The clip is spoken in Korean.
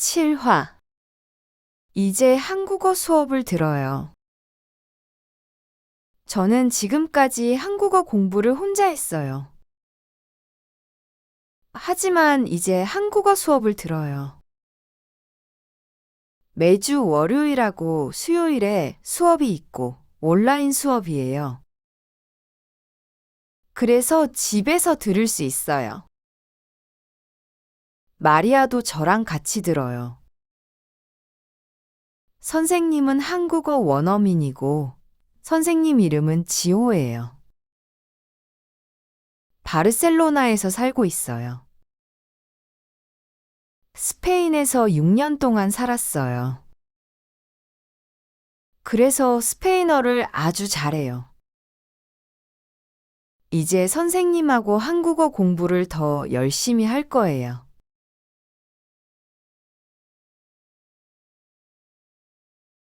7화 이제 한국어 수업을 들어요. 저는 지금까지 한국어 공부를 혼자 했어요. 하지만 이제 한국어 수업을 들어요. 매주 월요일하고 수요일에 수업이 있고 온라인 수업이에요. 그래서 집에서 들을 수 있어요. 마리아도 저랑 같이 들어요. 선생님은 한국어 원어민이고 선생님 이름은 지호예요. 바르셀로나에서 살고 있어요. 스페인에서 6년 동안 살았어요. 그래서 스페인어를 아주 잘해요. 이제 선생님하고 한국어 공부를 더 열심히 할 거예요.